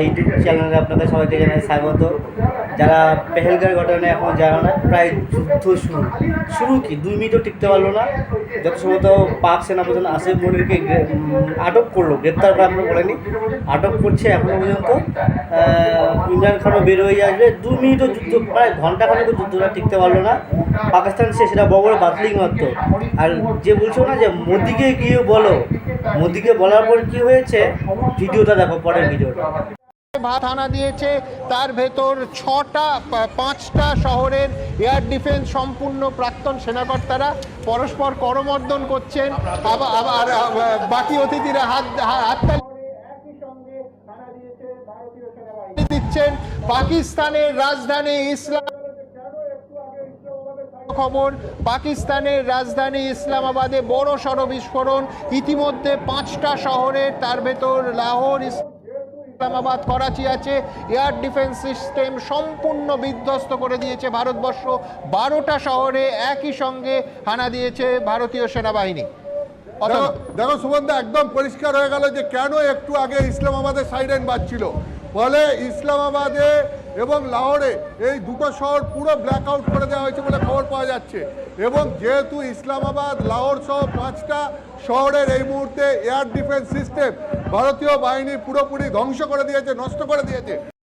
YouTube চ্যানেলে আপনাদের সবাইকে জানাই স্বাগত। যারা পেহেলগার ঘটনা এখন জানা না, প্রায় যুদ্ধ শুরু। শুরু কি? দুই মিনিটও টিকতে পারল না। যত সম্ভবত পাক সেনাপ্রধান আসিফ মনিরকে আটক করল। গ্রেপ্তার করা আমরা বলেনি। আটক করছে এখনও পর্যন্ত। ইমরান খানও বের হয়ে আসবে। দু মিনিটও যুদ্ধ, প্রায় ঘণ্টা খানেকও যুদ্ধটা টিকতে পারল না। পাকিস্তান সে সেটা বড় বাতলিং মাত্র আর যে বলছো না যে মোদিকে গিয়ে বলো, মোদিকে বলার পর কি হয়েছে? ভিডিওটা দেখো, পরের ভিডিওটা। ভাত থানা দিয়েছে তার ভেতর ছটা পাঁচটা শহরের এয়ার ডিফেন্স সম্পূর্ণ প্রাক্তন সেনাকর্তারা পরস্পর করমর্দন করছেন আবার বাকি অতিথিরা হাত হাততালি দিচ্ছেন পাকিস্তানের রাজধানী ইসলাম খবর পাকিস্তানের রাজধানী ইসলামাবাদে বড় সড় বিস্ফোরণ ইতিমধ্যে পাঁচটা শহরের তার ভেতর লাহোর ইস- ইসলামাবাদ, করাচি আছে। এয়ার ডিফেন্স সিস্টেম সম্পূর্ণ বিধ্বস্ত করে দিয়েছে ভারতবর্ষ। বারোটা শহরে একই সঙ্গে হানা দিয়েছে ভারতীয় সেনাবাহিনী। দেখো সুবন্ধা একদম পরিষ্কার হয়ে গেল যে কেন একটু আগে ইসলামাবাদের সাইরেন বাজছিল। ফলে ইসলামাবাদে এবং লাহোরে এই দুটো শহর পুরো ব্ল্যাক আউট করে দেওয়া হয়েছে বলে খবর পাওয়া যাচ্ছে। এবং যেহেতু ইসলামাবাদ, লাহোর সহ পাঁচটা শহরের এই মুহূর্তে এয়ার ডিফেন্স সিস্টেম ভারতীয় বাহিনী পুরোপুরি ধ্বংস করে দিয়েছে, নষ্ট করে দিয়েছে।